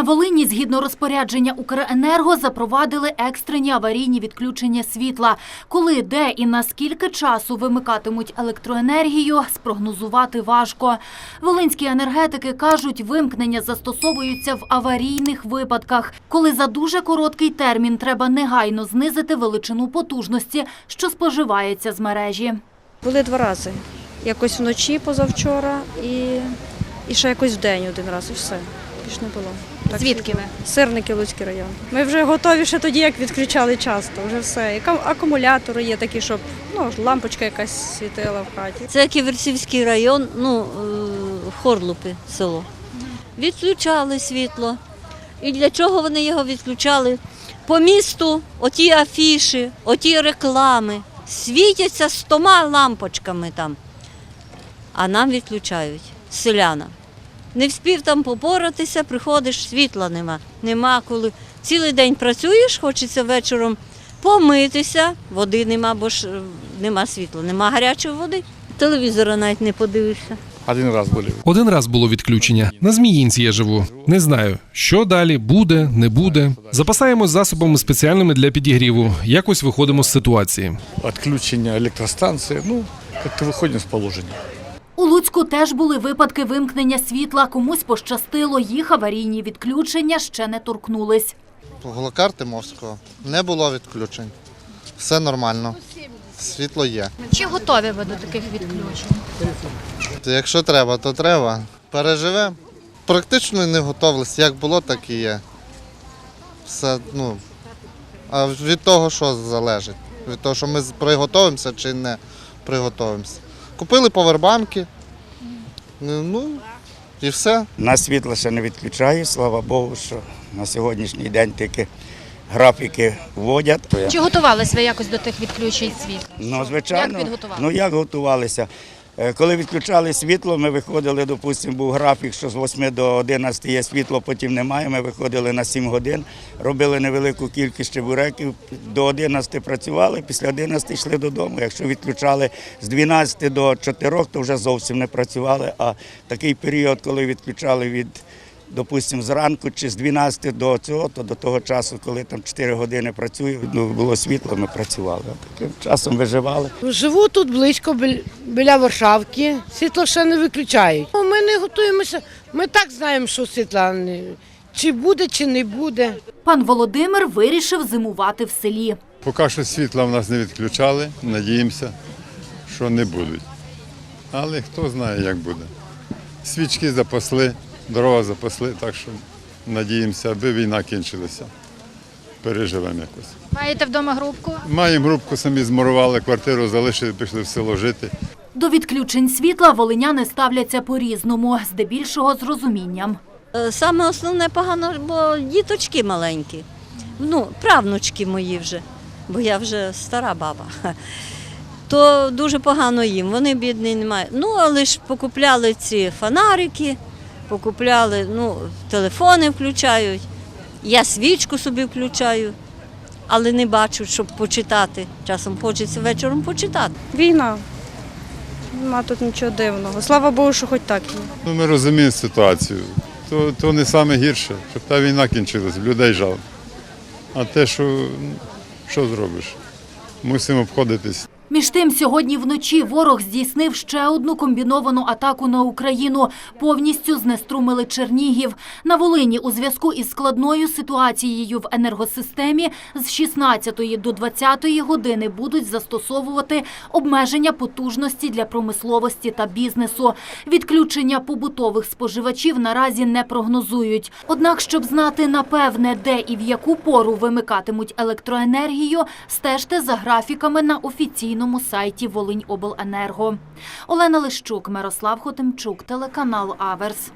На Волині, згідно розпорядження Укренерго, запровадили екстрені аварійні відключення світла. Коли, де і на скільки часу вимикатимуть електроенергію, спрогнозувати важко. Волинські енергетики кажуть, вимкнення застосовуються в аварійних випадках, коли за дуже короткий термін треба негайно знизити величину потужності, що споживається з мережі. Були два рази. Якось вночі позавчора і, ще якось вдень один раз, і все. Більш не було. Так Звідки ви? Сирники Луцький район. Ми вже готові ще тоді, як відключали часто. Вже все. І акумулятори є такі, щоб ну, лампочка якась світила в хаті. Це Ківерцівський район, ну, е, Хорлупи село. Відключали світло. І для чого вони його відключали? По місту оті афіші, оті реклами світяться з стома лампочками там, а нам відключають селянам. Не вспів там попоратися, приходиш, світла нема. Нема коли. Цілий день працюєш, хочеться вечором помитися, води нема, бо ж е, нема світла, нема гарячої води. Телевізора навіть не подивишся. Один раз були. Один раз було відключення. На Зміїнці я живу. Не знаю, що далі буде, не буде. Запасаємось засобами спеціальними для підігріву. Якось виходимо з ситуації. Отключення електростанції, ну, як-то виходимо з положення. Луцьку теж були випадки вимкнення світла. Комусь пощастило, їх аварійні відключення ще не торкнулись. Голокарти Мовського не було відключень. Все нормально. Світло є. Чи готові ви до таких відключень? Якщо треба, то треба. Переживемо. Практично не готовились. Як було, так і є. Все, ну. А від того, що залежить? Від того, що ми приготуємося чи не приготуємося. Купили повербанки. Ну і все. На світло ще не відключаю, слава Богу, що на сьогоднішній день тільки графіки вводять. Чи готувалися ви якось до тих відключень світла? Ну, звичайно, Як підготувалися? ну як готувалися? Е, Коли відключали світло, ми виходили, допустимо, був графік, що з 8 до 11 є світло, потім немає. Ми виходили на 7 годин, робили невелику кількість чебуреків, до 11 працювали, після 11 йшли додому. Якщо відключали з 12 до 4, то вже зовсім не працювали. А такий період, коли відключали від допустимо, зранку чи з 12 до цього, то до того часу, коли там 4 години працює, ну, було світло, ми працювали. Таким часом виживали. Живу тут близько біля Варшавки. Світло ще не виключають. Ну, Ми не готуємося. Ми так знаємо, що світла не чи буде, чи не буде. Пан Володимир вирішив зимувати в селі. Поки що світла в нас не відключали, надіємося, що не будуть. Але хто знає, як буде. Свічки запасли, дрова запасли, так що надіємося, аби війна кінчилася. Переживемо якось. Маєте вдома групку? Маємо групку, самі змурували, квартиру залишили, пішли в село жити. До відключень світла волиняни ставляться по-різному, здебільшого з розумінням. Е, Саме основне погано, бо діточки маленькі. Ну, правнучки мої вже, бо я вже стара баба. То дуже погано їм. Вони бідні не мають. Ну, але ж покупляли ці фонарики, покупляли, ну, телефони включають. Я свічку собі включаю, але не бачу, щоб почитати. Часом хочеться вечором почитати. Війна. Нема тут нічого дивного. Слава Богу, що хоч так є. Ну, ми розуміємо ситуацію. То, то не саме гірше, щоб та війна кінчилась, людей жалко. А те, що, що зробиш? Мусимо обходитись. Між тим, сьогодні вночі ворог здійснив ще одну комбіновану атаку на Україну. Повністю знеструмили Чернігів. На Волині у зв'язку із складною ситуацією в енергосистемі з 16 до 20 години будуть застосовувати обмеження потужності для промисловості та бізнесу. Відключення побутових споживачів наразі не прогнозують. Однак, щоб знати напевне, де і в яку пору вимикатимуть електроенергію, стежте за графіками на офіційному сайті Волиньобленерго. Олена Лищук, Мирослав Хотимчук, телеканал Аверс.